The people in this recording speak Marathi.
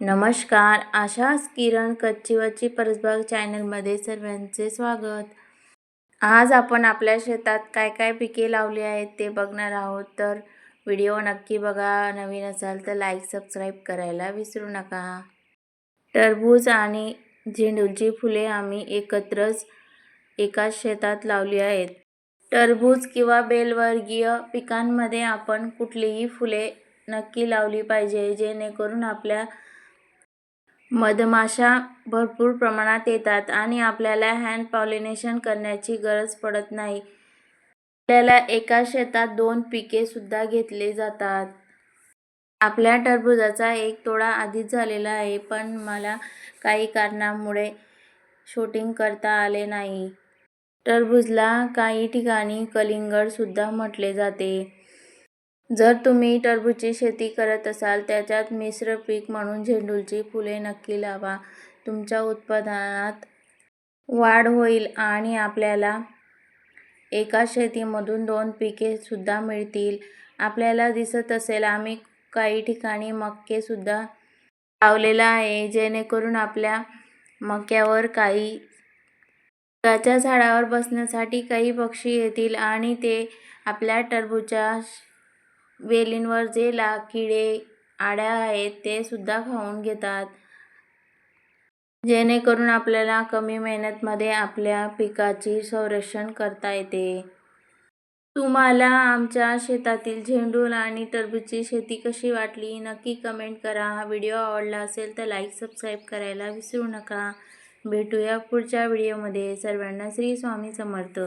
नमस्कार आशास किरण कच्चीवची परसबाग चॅनलमध्ये सर्वांचे स्वागत. आज आपण आपल्या शेतात काय काय पिके लावली आहेत ते बघणार आहोत. तर व्हिडिओ नक्की बघा नवीन असाल तर लाईक सबस्क्राईब करायला विसरू नका. टरबूज आणि झेंडूची फुले आम्ही एकत्रच एकाच शेतात लावली आहेत. टरबूज किंवा बेलवर्गीय पिकांमध्ये आपण कुठलीही फुले नक्की लावली पाहिजे जेणेकरून आपल्या मधमाशा भरपूर प्रमाणात येतात आणि आपल्याला हँड पॉलिनेशन करण्याची गरज पडत नाही. आपल्याला एका शेतात दोन पिके सुद्धा घेतले जातात. आपल्या टरबूजाचा एक तोडा आधीच झालेला आहे पण मला काही कारणामुळे शूटिंग करता आले नाही. टरबूजला काही ठिकाणी कलिंगड सुद्धा म्हटले जाते. जर तुम्ही टरबूजची शेती करत असाल त्याच्यात मिश्र पीक म्हणून झेंडूची फुले नक्की लावा. तुमच्या उत्पादनात वाढ होईल आणि आपल्याला एका शेतीमधून दोन पिके सुद्धा मिळतील. आपल्याला दिसत असेल आम्ही काही ठिकाणी मक्केसुद्धा लावलेला आहे जेणेकरून आपल्या मक्यावर काही त्याच्या झाडावर बसण्यासाठी काही पक्षी येतील आणि ते आपल्या टरबूजच्या वेलींवर जे ला किडे आड्या आहेत ते सुद्धा खाऊन घेतात. जेणेकरून आपल्याला कमी मेहनतमध्ये आपल्या पिकाची संरक्षण करता येते. तुम्हाला आमच्या शेतातील झेंडूल आणि टरबूजची शेती कशी वाटली नक्की कमेंट करा. हा व्हिडिओ आवडला असेल तर लाईक सबस्क्राईब करायला विसरू नका. भेटूया पुढच्या व्हिडिओमध्ये. सर्वांना श्री स्वामी समर्थ.